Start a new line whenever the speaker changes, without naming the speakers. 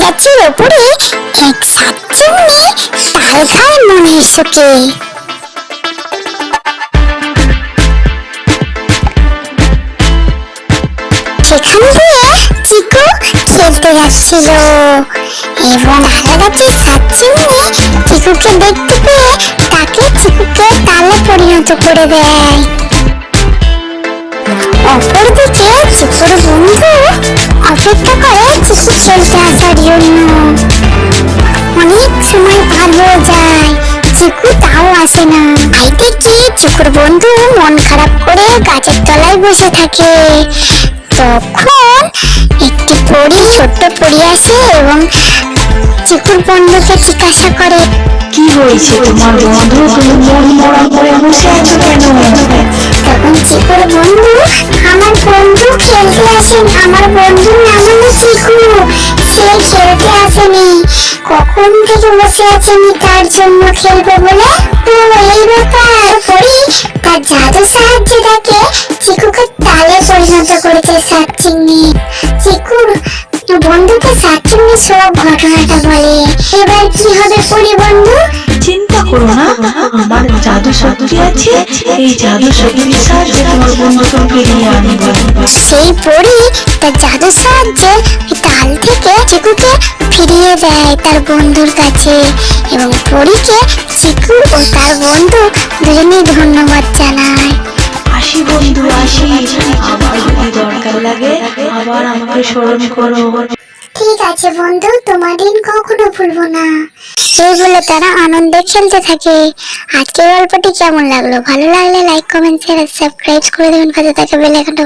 গাছের ওপরে এক সাতচুন্নি তাল খায় মনের সুখে সেখান দিয়ে চিকু খেলতে যাচ্ছিল। এবং আলাদাটি সাতচুন্নি চিকুকে দেখতে পেয়ে তাকে চিকুকে তালে পরিণত করে দেয়। অপরদিকে চিকুর বন্ধু চিকুর বন্ধু, মন খারাপ করে গাছের তলায় বসে থাকে। তখন একটি পরী, ছোট্ট পরী আসে এবং চিকুর বন্ধুকে জিজ্ঞাসা করে,
কি হয়েছে তোমার বন্ধু? তুমি মন মরা করে বসে আছো কেন?
তখন চিকুর বন্ধু, আমার বন্ধু খেলতে আসেন, আমার বন্ধু নাম হলো চিকু, সে খেলতে আসেনি। কখন থেকে বসে আছেনি তার জন্য খেলবে বলে? তো এই ব্যাপার। জাদু সাহায্যে তাকে চিকুকে তালে পরিণত করেছে চিকু বন্ধুকে সব ঘটনাটা বলে। এবার কি হবে পরি বন্ধু?
চিন্তা করো না আমার জাদু শক্তি আছে এই জাদু শক্তির সাহায্যে তোমার বন্ধুকে ফিরিয়ে আনব
সেই পরি তার জাদুর সাহায্যে তাল থেকে চিকুকে ফিরিয়ে দেয় তার বন্ধুর কাছে। এবং পরীকে চিকু ও তার বন্ধু দুজনেই ধন্যবাদ জানায়
আসি বন্ধু আসি। আবার যদি দরকার লাগে আবার আমাকে স্মরণ করো।
ঠিক আছে বন্ধু তোমার দিন কখনো ভুলবো না। এই বলে তারা আনন্দে খেলতে থাকে। আজকের গল্পটি কেমন লাগল? ভালো লাগলে লাইক কমেন্ট শেয়ার সাবস্ক্রাইব করে দেবেন। পাশে থাকে বেল আইকনটা